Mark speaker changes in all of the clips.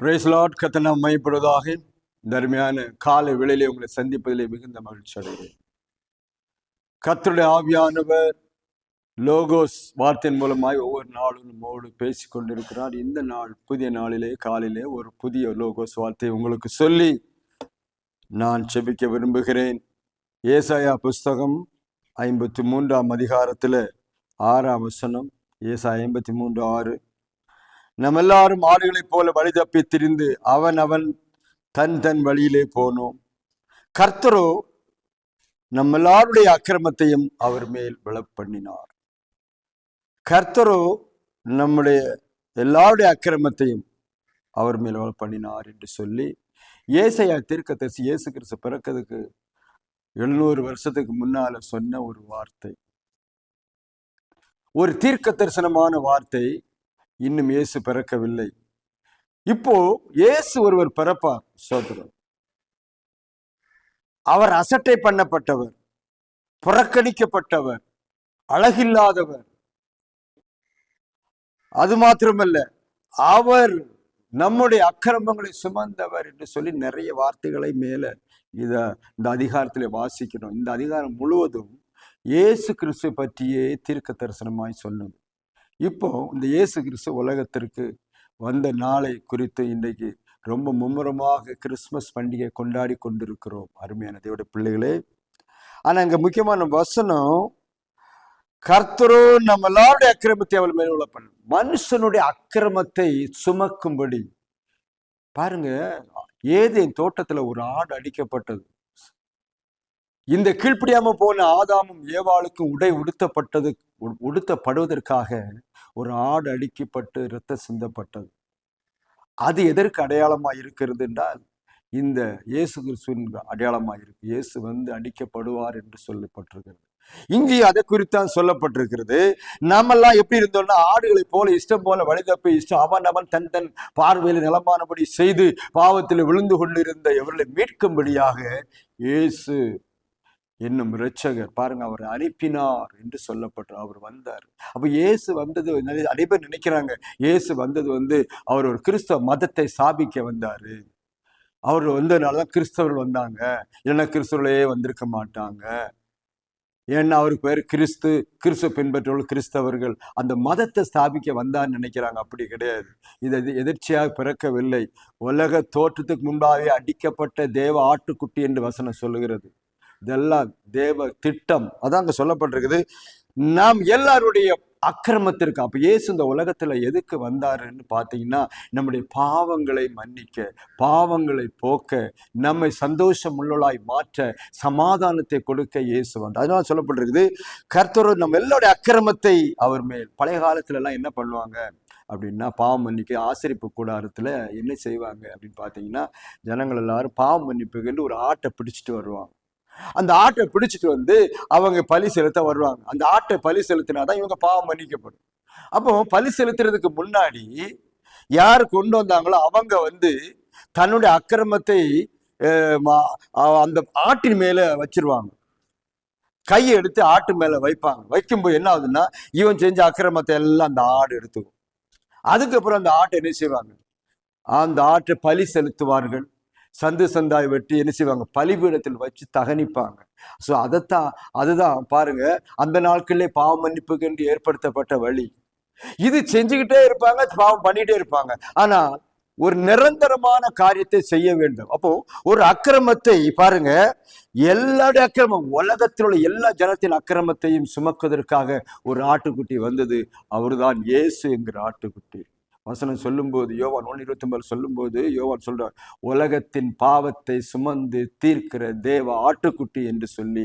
Speaker 1: Price Lord கத்தனை மைப்படுவதாக தர்மையான காலை வேளையிலே உங்களை சந்திப்பதிலே மிகுந்த மகிழ்ச்சி அடைகிறேன். கத்தருடைய ஆவியானவர் லோகோஸ் வார்த்தையின் மூலமாய் ஒவ்வொரு நாளும் நம்மோடு பேசி கொண்டிருக்கிறார். இந்த நாள் புதிய நாளிலே காலையிலே ஒரு புதிய லோகோஸ் வார்த்தையை உங்களுக்கு சொல்லி நான் செபிக்க விரும்புகிறேன். ஏசாயா புஸ்தகம் ஐம்பத்தி மூன்றாம் அதிகாரத்தில் ஆறாம் வசனம் ஏசா ஐம்பத்தி மூன்று ஆறு. நம்ம எல்லாரும் ஆடுகளைப் போல வழி தப்பி திரிந்து அவன் அவன் தன் தன் வழியிலே போனோம். கர்த்தரோ நம்ம எல்லாருடைய அக்கிரமத்தையும் அவர் மேல் விழப்பண்ணினார். கர்த்தரோ நம்முடைய எல்லாருடைய அக்கிரமத்தையும் அவர் மேல் விழப்பண்ணினார் என்று சொல்லி ஏசையா தீர்க்கதரிசி இயேசு கிறிஸ்து பிறக்கிறதுக்கு எழுநூறு வருஷத்துக்கு முன்னால சொன்ன ஒரு வார்த்தை. ஒரு தீர்க்க தரிசனமான வார்த்தை. இன்னும் இயேசு பிறக்கவில்லை. இப்போ இயேசு ஒருவர் பிறப்பார் சோதரர். அவர் அசட்டை பண்ணப்பட்டவர் புறக்கணிக்கப்பட்டவர் அழகில்லாதவர். அது மாத்திரமல்ல அவர் நம்முடைய அக்கிரமங்களை சுமந்தவர் என்று சொல்லி நிறைய வார்த்தைகளை மேல இத இந்த அதிகாரத்திலே வாசிக்கணும் இந்த அதிகாரம் முழுவதும் இயேசு கிறிஸ்து பற்றியே தீர்க்க தரிசனமாய் சொன்னது. இப்போ இந்த இயேசு கிறிஸ்து உலகத்திற்கு வந்த நாளை குறித்து இன்றைக்கு ரொம்ப மும்முரமாக கிறிஸ்மஸ் பண்டிகை கொண்டாடி கொண்டிருக்கிறோம். அருமையான தேவட பிள்ளைகளே ஆனால் இங்கே முக்கியமான வசனம் கர்த்தரோ நம்ம எல்லாருடைய அக்கிரமத்தை அவள் மேல் உள்ள பண்ண. மனுஷனுடைய அக்கிரமத்தை சுமக்கும்படி. பாருங்க ஏதேன் தோட்டத்துல ஒரு ஆடு அடிக்கப்பட்டது? இந்த கீழ்ப்படியாம போன ஆதாமும் ஏவாளுக்கும் உடை உடுத்தப்பட்டது உ- உடுத்தப்படுவதற்காக ஒரு ஆடு அடிக்கப்பட்டு இரத்த சிந்தப்பட்டது. அது எதற்கு அடையாளமாக இருக்கிறது என்றால் இந்த இயேசு கிறிஸ்துவின் அடையாளமாக இருக்கு. இயேசு வந்து அடிக்கப்படுவார் என்று சொல்லப்பட்டிருக்கிறது. இங்கே அதை குறித்தான் சொல்லப்பட்டிருக்கிறது. நாமெல்லாம் எப்படி இருந்தோம்னா ஆடுகளை போல இஷ்டம் போல வழிதப்பி இஷ்டம் அவன் அவன் தன் தன் பார்வையில் நிலமானபடி செய்து பாவத்தில் விழுந்து கொண்டிருந்த எவர்களை மீட்கும்படியாக இயேசு என்னும் இரட்சகர். பாருங்க அவர் அனுப்பினார் என்று சொல்லப்பட்டு அவர் வந்தார். அப்போ இயேசு வந்தது நிறைய பேர் நினைக்கிறாங்க. இயேசு வந்தது வந்து அவர் ஒரு கிறிஸ்தவ மதத்தை ஸ்தாபிக்க வந்தார். அவர் வந்ததுனால தான் கிறிஸ்தவர்கள் வந்தாங்க. இல்லைன்னா கிறிஸ்தவர்களே வந்திருக்க மாட்டாங்க. ஏன்னா அவருக்கு பேர் கிறிஸ்து கிறிஸ்துவ பின்பற்றவர்கள் கிறிஸ்தவர்கள். அந்த மதத்தை ஸ்தாபிக்க வந்தான்னு நினைக்கிறாங்க. அப்படி கிடையாது. இது எதிர்ச்சியாக பிறக்கவில்லை. உலக தோற்றத்துக்கு முன்பாகவே அடிக்கப்பட்ட தேவ ஆட்டுக்குட்டி என்று வசனம் சொல்லுகிறது. இதெல்லாம் தேவ திட்டம். அதான் அங்க சொல்லப்பட்டிருக்குது. நாம் எல்லாருடைய அக்கிரமத்திற்கு அப்ப இயேசு இந்த உலகத்துல எதுக்கு வந்தாருன்னு பார்த்தீங்கன்னா நம்முடைய பாவங்களை மன்னிக்க பாவங்களை போக்க நம்மை சந்தோஷம் உள்ளலாய் மாற்ற சமாதானத்தை கொடுக்க இயேசு வந்தார். அதனால சொல்லப்பட்டிருக்குது கர்த்தர் நம்ம எல்லாருடைய அக்கிரமத்தை அவர் மேல். பழைய காலத்துல எல்லாம் என்ன பண்ணுவாங்க அப்படின்னா பாவம் மன்னிக்க ஆசிரிப்பு கூடாரத்தில் என்ன செய்வாங்க அப்படின்னு பார்த்தீங்கன்னா ஜனங்கள் எல்லாரும் பாவம் மன்னிப்புக்குன்னு ஒரு ஆட்டை பிடிச்சிட்டு வருவாங்க. அந்த ஆட்டை பிடிச்சிட்டு வந்து அவங்க பலி செலுத்த வருவாங்க. அந்த ஆட்டை பலி செலுத்தினாதான் இவங்க பாவம் மன்னிக்கப்படும். அப்போ பலி செலுத்துறதுக்கு முன்னாடி யார் கொண்டு வந்தாங்களோ அவங்க வந்து தன்னுடைய அக்கிரமத்தை மா- அந்த ஆட்டின் மேல வச்சிருவாங்க. கையை எடுத்து ஆட்டு மேல வைப்பாங்க. வைக்கும்போது என்ன ஆகுதுன்னா இவன் செஞ்ச அக்கிரமத்தை எல்லாம் அந்த ஆடு எடுத்துக்கும். அதுக்கப்புறம் அந்த ஆட்டை என்ன செய்வாங்க? அந்த ஆட்டை பலி செலுத்துவார்கள். சந்து சந்தாய் வெட்டி என்ன செய்வாங்க? பலிபீடத்தில் வச்சு தகனிப்பாங்க. ஸோ அதைத்தான் அதுதான் பாருங்க. அந்த நாட்களிலே பாவ மன்னிப்புக்கு என்று ஏற்படுத்தப்பட்ட வழி. இது செஞ்சுக்கிட்டே இருப்பாங்க பாவம் பண்ணிட்டே இருப்பாங்க. ஆனா ஒரு நிரந்தரமான காரியத்தை செய்ய வேண்டும். அப்போ ஒரு அக்கிரமத்தை பாருங்க. எல்லாருடைய அக்கிரமம் உலகத்தில் உள்ள எல்லா ஜனத்தின் அக்கிரமத்தையும் சுமக்குவதற்காக ஒரு ஆட்டுக்குட்டி வந்தது. அவர்தான் இயேசு என்கிற ஆட்டுக்குட்டி. வசனம் சொல்லும்போது யோவான் ஒன்று இருபத்தி ஒன்பது சொல்லும்போது யோவான் சொல்கிறார் உலகத்தின் பாவத்தை சுமந்து தீர்க்கிற தேவ ஆட்டுக்குட்டி என்று சொல்லி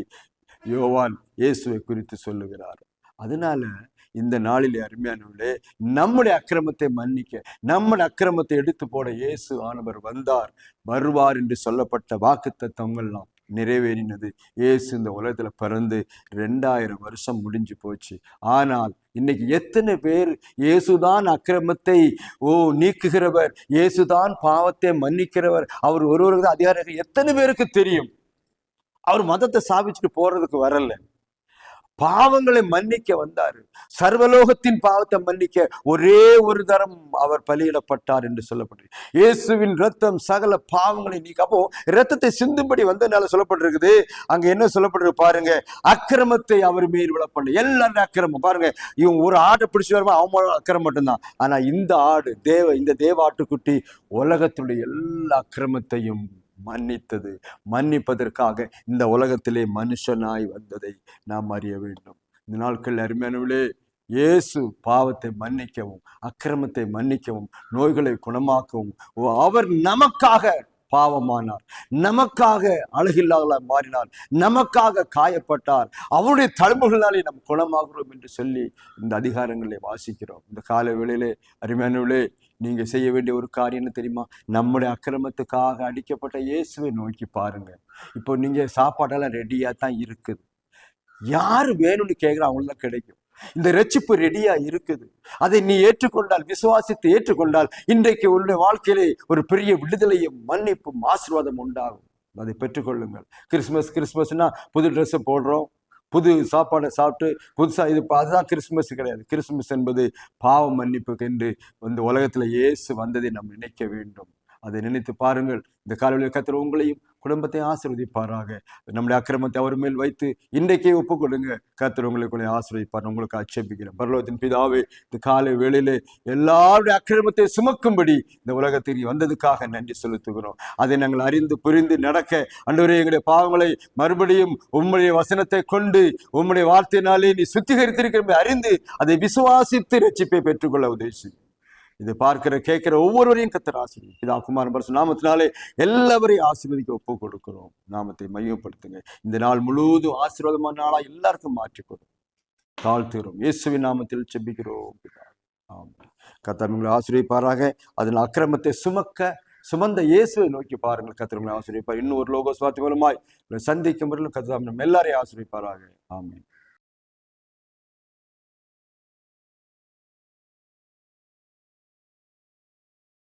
Speaker 1: யோவான் இயேசுவை குறித்து சொல்லுகிறார். அதனால இந்த நாளிலே அருமையானவர்களே நம்முடைய அக்கிரமத்தை மன்னிக்க நம்முடைய அக்கிரமத்தை எடுத்து போட இயேசு ஆனவர் வந்தார் வருவார் என்று சொல்லப்பட்ட வாக்கு தத்துவங்கள்லாம் நிறைவேறினது. இயேசு இந்த உலகத்தில் பிறந்து ரெண்டாயிரம் வருஷம் முடிஞ்சு போச்சு. ஆனால் இன்னைக்கு எத்தனை பேர் இயேசுதான் அக்கிரமத்தை ஓ நீக்குகிறவர் இயேசுதான் பாவத்தை மன்னிக்கிறவர் அவர் ஒருவருக்கு தான் அதிகாரம் எத்தனை பேருக்கு தெரியும்? அவர் மதத்தை சாபிச்சுட்டு போறதுக்கு வரல. பாவங்களை மன்னிக்க வந்தார். சர்வலோகத்தின் பாவத்தை மன்னிக்க ஒரே ஒரு தரம் அவர் பலியிடப்பட்டார் என்று சொல்லப்பட்டு இயேசுவின் ரத்தம் சகல பாவங்களை நீக்க அப்போ ரத்தத்தை சிந்தும்படி வந்ததுனால சொல்லப்பட்டிருக்குது. அங்க என்ன சொல்லப்பட்டிருக்கு பாருங்க. அக்கிரமத்தை அவர் மேல் விழப்பண்ண எல்லாரும் அக்கிரமம். பாருங்க இவன் ஒரு ஆடை பிடிச்சி வருமா அவன் அக்கிரம் மட்டும்தான். ஆனா இந்த ஆடு தேவ இந்த தேவ ஆட்டுக்குட்டி உலகத்துடைய எல்லா அக்கிரமத்தையும் மன்னித்தது. மன்னிப்பதற்காக இந்த உலகத்திலே மனுஷனாய் வந்ததை நாம் அறிய வேண்டும். இந்த நாட்கள் அருமையானவளே இயேசு பாவத்தை மன்னிக்கவும் அக்கிரமத்தை மன்னிக்கவும் நோய்களை குணமாக்கவும் அவர் நமக்காக பாவமானார். நமக்காக அழகில்லாதவர்களாய் மாறினார். நமக்காக காயப்பட்டார். அவருடைய தழும்புகளாலே நாம் குணமாகிறோம் என்று சொல்லி இந்த அதிகாரங்களை வாசிக்கிறோம். இந்த கால வேளையிலே அருமையானவர்களே நீங்க செய்ய வேண்டிய ஒரு காரியம் என்ன தெரியுமா? நம்முடைய அக்கிரமத்துக்காக அடிக்கப்பட்ட இயேசுவை நோக்கி பாருங்க இப்போ நீங்க சாப்பாடெல்லாம் ரெடியா தான் இருக்குது. யார் வேணும்னு கேட்குற? அவங்களுக்கு கிடைக்கும். இந்த ரட்சிப்பு ரெடியா இருக்குது. அதை நீ ஏற்றுக்கொண்டால் விசுவாசித்து ஏற்றுக்கொண்டால் இன்றைக்கு உன்னுடைய வாழ்க்கையிலே ஒரு பெரிய விடுதலையும் மன்னிப்பும் ஆசீர்வாதம் உண்டாகும். அதை பெற்றுக்கொள்ளுங்கள். கிறிஸ்மஸ் கிறிஸ்மஸ்னா புது ட்ரெஸ்ஸை போடுறோம். புது சாப்பாடை சாப்பிட்டு புதுசாக இது அதுதான் கிறிஸ்மஸ் கிடையாது. கிறிஸ்மஸ் என்பது பாவ மன்னிப்புக்கு என்று இந்த உலகத்தில் இயேசு வந்ததை நாம் நினைக்க வேண்டும். அதை நினைத்து பாருங்கள். இந்த காலையில் கத்திர உங்களையும் குடும்பத்தை ஆசிர்வதிப்பாராக. நம்முடைய அக்கிரமத்தை அவர் மேல் வைத்து இன்றைக்கே ஒப்பு கொடுங்க கத்திர உங்களுக்குள்ளே ஆசீர்வதிப்பார். உங்களுக்கு ஆட்சேபிக்கிறேன் பரலோகத்தின் பிதாவே இந்த காலை வேளையிலே எல்லாருடைய அக்கிரமத்தை சுமக்கும்படி இந்த உலகத்தில் வந்ததுக்காக நன்றி செலுத்துகிறோம். அதை நாங்கள் அறிந்து புரிந்து நடக்க அன்றுவரே எங்களுடைய பாவங்களை மறுபடியும் உம்முடைய வசனத்தை கொண்டு உம்முடைய வார்த்தையினாலே நீ சுத்திகரித்திருக்கிற அறிந்து அதை விசுவாசித்து ரட்சிப்பை பெற்றுக்கொள்ள உதவி செய்யும். இதை பார்க்கிற கேட்கிற ஒவ்வொருவரையும் கத்தர் ஆசீர்வதி இதா குமாரன் பரிசு நாமத்தினாலே எல்லாவரையும் ஆசீர்வதிக்க ஒப்பு கொடுக்கிறோம் நாமத்தை மையப்படுத்துங்க. இந்த நாள் முழுவதும் ஆசீர்வாதமான நாளா எல்லாருக்கும் மாற்றிக்கொடு தாழ்த்துகிறோம் இயேசுவின் நாமத்தில் செபிக்கிறோம் பிதாவே. கத்தர் உங்களை ஆசிரியப்பாராக அதன் அக்கிரமத்தை சுமக்க சுமந்த இயேசுவை நோக்கி பாருங்கள். கத்தர் உங்களை ஆசிரியப்பார் இன்னும் ஒரு லோகோ சுவாத்தி மூலமாய் சந்திக்கும் முறையில் கத்தர் நம்ம எல்லாரையும் ஆசிரியப்பாராக ஆமாம்